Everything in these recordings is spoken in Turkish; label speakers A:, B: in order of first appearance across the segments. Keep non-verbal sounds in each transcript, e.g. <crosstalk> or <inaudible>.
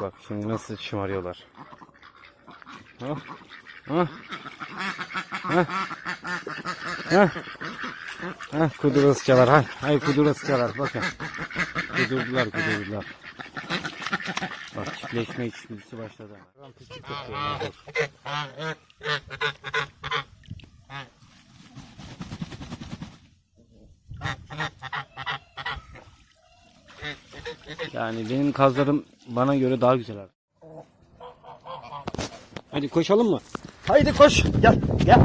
A: Bak şimdi nasıl şımarıyorlar. Ha? Ha? Ha? Ha? Ha? Kudurasıcalar. Hay, hay kudurasıcalar. Bakın. Kudurdular, kudurdular. Bak çiftleşme içgüdüsü başladı. Lan pislik kokuyor, dur. Yani benim kazlarım bana göre daha güzel abi. Hadi koşalım mı? Haydi koş. Gel. Gel.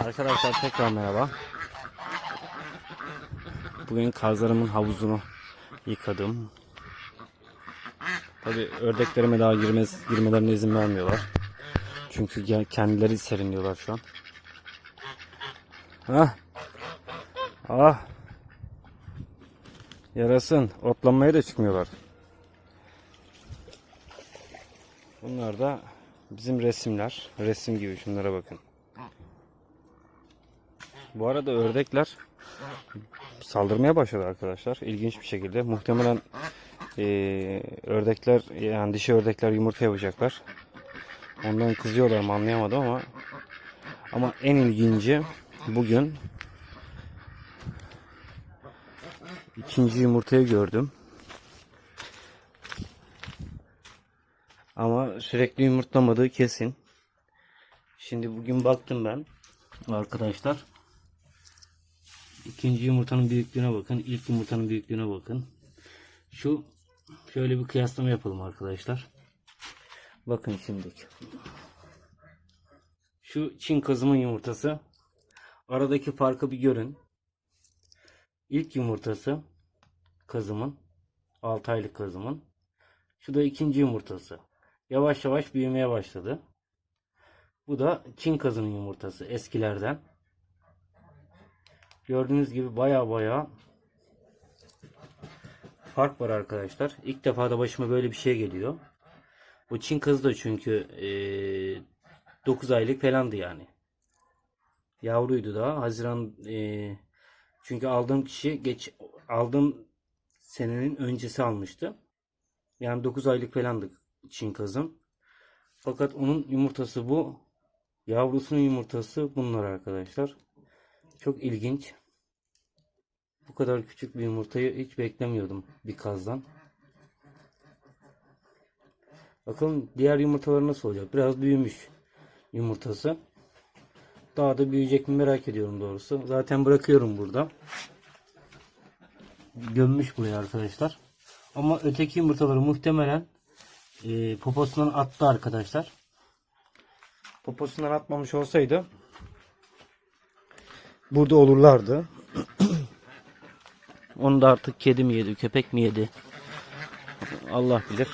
A: Arkadaşlar tekrar merhaba. Bugün kazlarımın havuzunu yıkadım. Tabi ördeklerime daha girmez, girmelerine izin vermiyorlar. Çünkü kendileri serinliyorlar şu an. Ah. Ah. Yarasın. Otlanmaya da çıkmıyorlar. Bunlar da bizim resimler. Resim gibi şunlara bakın. Bu arada ördekler saldırmaya başladı arkadaşlar. İlginç bir şekilde. Muhtemelen eee, ördekler yani dişi ördekler yumurta yapacaklar. Ondan kızıyorlar mı anlayamadım ama ama en ilginci bugün ikinci yumurtayı gördüm. Ama sürekli yumurtlamadığı kesin. Şimdi bugün baktım ben arkadaşlar. İkinci yumurtanın büyüklüğüne bakın. ilk yumurtanın büyüklüğüne bakın. Şu şöyle bir kıyaslama yapalım arkadaşlar. Bakın şimdi. Şu Çin kazımın yumurtası. Aradaki farkı bir görün. İlk yumurtası kazımın 6 aylık kazımın. Şu da ikinci yumurtası. Yavaş yavaş büyümeye başladı. Bu da Çin kazının yumurtası eskilerden. Gördüğünüz gibi baya baya fark var arkadaşlar. İlk defa da başıma böyle bir şey geliyor. Bu Çin kazı da çünkü 9 aylık falandı yani. Yavruydu daha. Haziran eee, çünkü aldığım kişi geç aldığım senenin öncesi almıştı. Yani 9 aylık falandı Çin kazım. Fakat onun yumurtası bu. Yavrusunun yumurtası bunlar arkadaşlar. Çok ilginç. Bu kadar küçük bir yumurtayı hiç beklemiyordum bir kazdan. Bakalım diğer yumurtalar nasıl olacak. Biraz büyümüş yumurtası. Daha da büyüyecek mi merak ediyorum doğrusu. Zaten bırakıyorum burada. Gömmüş buraya arkadaşlar. Ama öteki yumurtaları muhtemelen e, poposundan attı arkadaşlar. Poposundan atmamış olsaydı burada olurlardı. <clears throat> Onu da artık kedi mi yedi, köpek mi yedi? Allah bilir.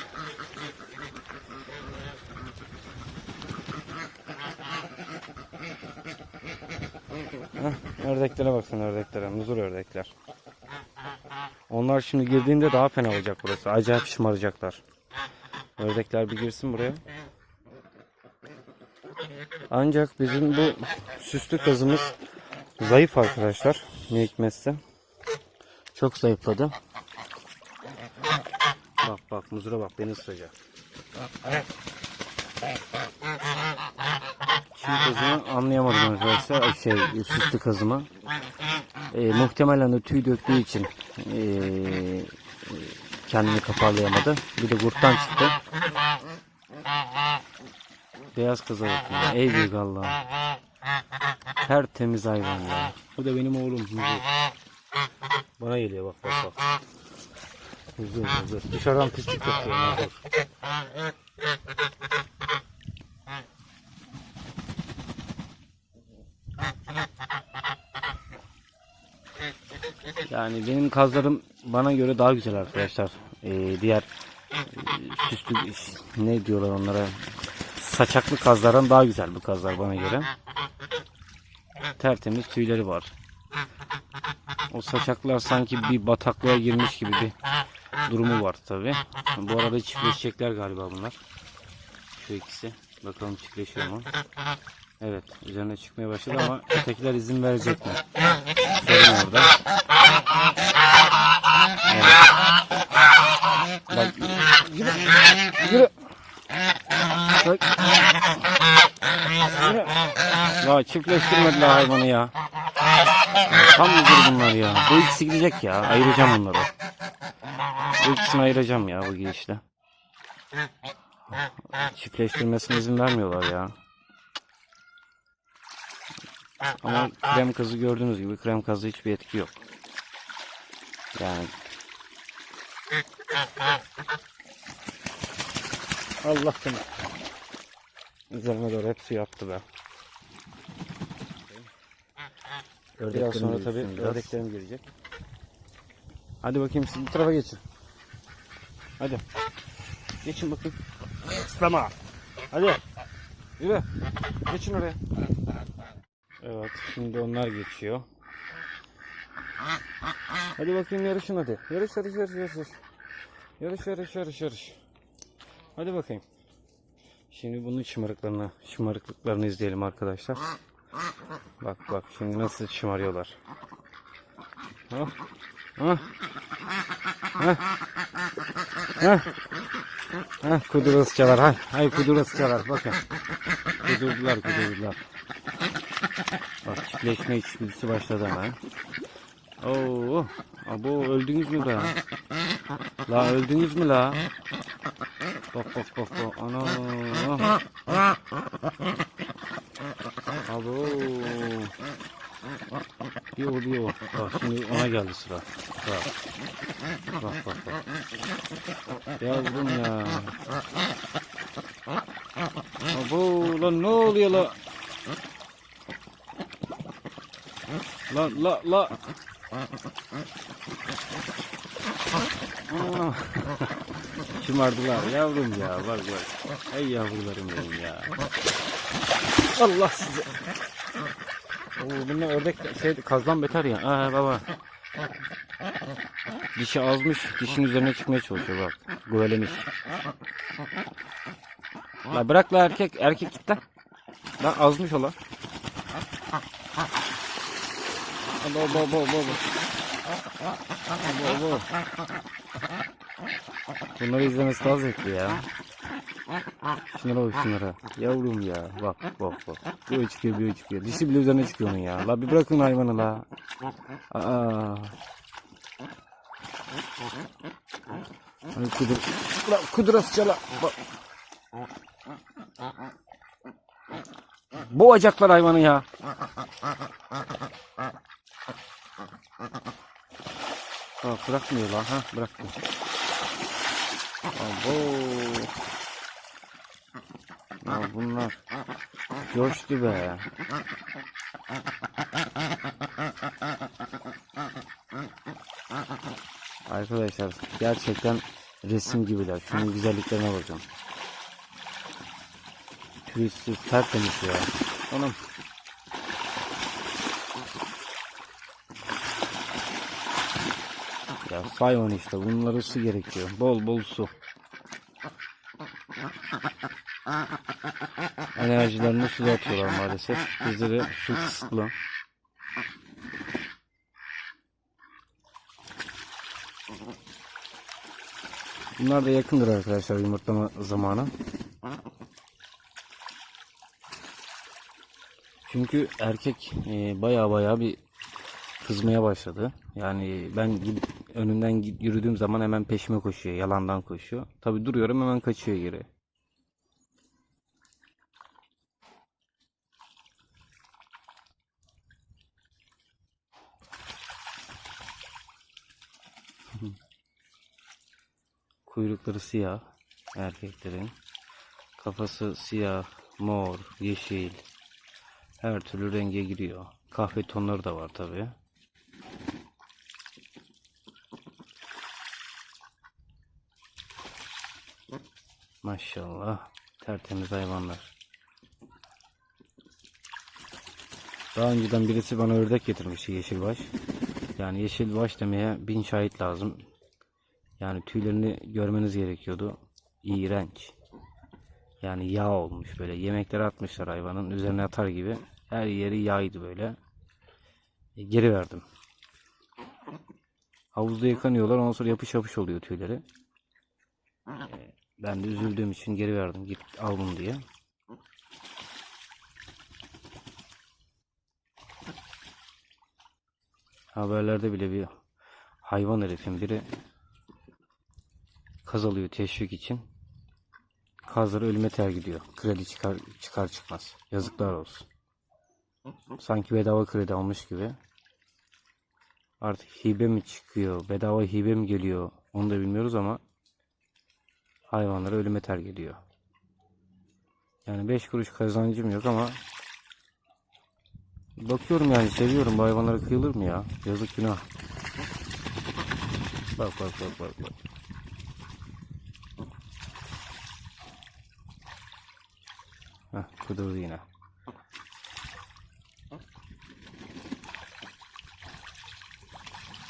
A: Heh, ördeklere baksana ördeklere. Muzur ördekler. Onlar şimdi girdiğinde daha fena olacak burası. Acayip şımaracaklar. Ördekler bir girsin buraya. Ancak bizim bu süslü kazımız zayıf arkadaşlar. Ne hikmetse. Çok zayıfladı. Bak bak muzura bak beni ısıracak. Çin kazımı anlayamadım arkadaşlar. Şey süslü kazımı. Ee, muhtemelen de tüy döktüğü için ee, kendini toparlayamadı. Bir de kurttan çıktı. Beyaz kıza bakın ya. Ey büyük Allah'ım. Tertemiz hayvan ya. Bu da benim oğlum Huzur. Bana geliyor bak bak bak. Huzur huzur. Dışarıdan pislik kokuyor. Huzur. Yani benim kazlarım bana göre daha güzel arkadaşlar. Ee, diğer e, süslü ne diyorlar onlara saçaklı kazlardan daha güzel bu kazlar bana göre. Tertemiz tüyleri var. O saçaklar sanki bir bataklığa girmiş gibi bir durumu var tabi. Bu arada çiftleşecekler galiba bunlar. Şu ikisi. Bakalım çiftleşiyor mu? Evet. Üzerine çıkmaya başladı ama ötekiler izin verecek mi? Sorun orada. Yürü. Bak. Ya çiftleştirmediler hayvanı ya. Tam müdür bunlar ya. Bu ikisi gidecek ya. Ayıracağım onları. Bu ikisini ayıracağım ya bu gidişle. Çiftleştirmesine izin vermiyorlar ya. Ama krem kazı gördüğünüz gibi krem kazı hiçbir etki yok. Yani Allah seni. Üzerine doğru hepsi yattı be. Biraz sonra tabii ördeklerim gelecek. Hadi bakayım siz bu tarafa geçin. Hadi. Geçin bakayım. Islama. Hadi. Yürü. Geçin oraya. Evet şimdi onlar geçiyor. Hadi bakayım yarışın hadi. Yarış yarış yarış yarış. yarış. Yarış yarış yarış. Hadi bakayım. Şimdi bunun şımarıklarını, şımarıklıklarını izleyelim arkadaşlar. Bak bak şimdi nasıl şımarıyorlar. Ha? Ha? Ha? Ha? Ha? Kudurası çalar. Hay, hay kudurası çalar. Bakın. Kudurdular, kudurdular. Bak çiftleşme içgüdüsü başladı hemen. Oo, abo öldünüz mü be? La öldünüz mü la? Bak bak bak bak. Ana. Abo. Yo yo. Bak şimdi ona geldi sıra. Bak. Bak bak bak. Yavrum ya. Abo lan ne oluyor la? La la la. Şımardılar yavrum ya bak bak. Ey yavrularım benim ya. Allah size. Oo, bunlar ördek şey kazdan beter ya. Aa baba. Dişi azmış, dişin üzerine çıkmaya çalışıyor bak. Güvelemiş. La bırak la erkek, erkek git lan. Lan azmış ola. Abo abo abo abo. Abo abo. Bunları izlemesi daha zevkli ya. Şunlara bak şunlara. Yavrum ya. Bak bak bak. O çıkıyor o çıkıyor. Dişi bile üzerine çıkıyor onun ya. La bir bırakın hayvanı la. Aa. Hani kudur. La kudurası çala. Bak. Boğacaklar hayvanı ya. Aa, bırakmıyor lan ha bıraktı. Abo. Ya bunlar coştu be. Arkadaşlar gerçekten resim gibiler. Şunun güzelliklerine bakın. Pürüzsüz tertemiz ya. Anam. Ya hayvan işte bunlara su gerekiyor. Bol bol su. Enerjilerini suya atıyorlar maalesef. Bizde de su kısıtlı. Bunlar da yakındır arkadaşlar yumurtlama zamanı. Çünkü erkek e, baya baya bir kızmaya başladı. Yani ben gidip önünden gid- yürüdüğüm zaman hemen peşime koşuyor. Yalandan koşuyor. Tabi duruyorum hemen kaçıyor geri. <laughs> Kuyrukları siyah erkeklerin. Kafası siyah, mor, yeşil. Her türlü renge giriyor. Kahve tonları da var tabi. Maşallah. Tertemiz hayvanlar. Daha önceden birisi bana ördek getirmişti yeşilbaş. Yani yeşilbaş demeye bin şahit lazım. Yani tüylerini görmeniz gerekiyordu. İğrenç. Yani yağ olmuş böyle. Yemekleri atmışlar hayvanın. Üzerine atar gibi. Her yeri yağydı böyle. E, geri verdim. Havuzda yıkanıyorlar. Ondan sonra yapış yapış oluyor tüyleri. Ee, Ben de üzüldüğüm için geri verdim. Git al bunu diye. Haberlerde bile bir hayvan herifin biri kaz alıyor teşvik için. Kazları ölüme terk ediyor. Kredi çıkar, çıkar çıkmaz. Yazıklar olsun. Sanki bedava kredi almış gibi. Artık hibe mi çıkıyor, bedava hibe mi geliyor onu da bilmiyoruz ama hayvanları ölüme terk ediyor. Yani 5 kuruş kazancım yok ama bakıyorum yani seviyorum bu hayvanlara kıyılır mı ya? Yazık günah. Bak bak bak bak bak. Heh, kudurdu yine.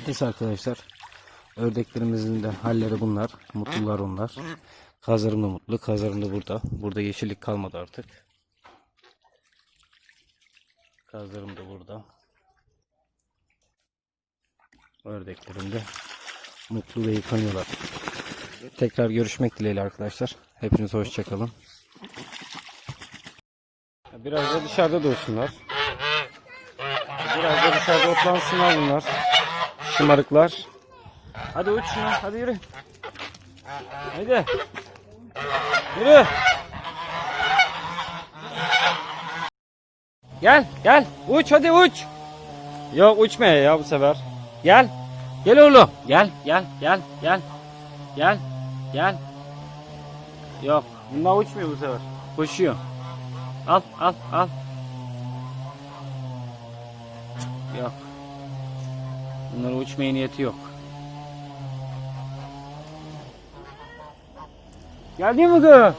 A: Neyse arkadaşlar. Ördeklerimizin de halleri bunlar. Mutlular onlar. Kazlarım da mutlu. Kazlarım da burada. Burada yeşillik kalmadı artık. Kazlarım da burada. Ördeklerim de mutlu ve yıkanıyorlar. Tekrar görüşmek dileğiyle arkadaşlar. Hepiniz hoşçakalın. Biraz da dışarıda dursunlar. Biraz da dışarıda otlansınlar bunlar. Şımarıklar. Hadi uç şunu. Hadi yürü. Haydi. Yürü. Gel gel. Uç hadi uç. Yok uçmaya ya bu sefer. Gel. Gel oğlum. Gel gel gel gel. Gel. Gel. Yok. Bunlar uçmuyor bu sefer. Koşuyor. Al al al. Yok. Bunların uçmaya niyeti yok. Geldi mi kız?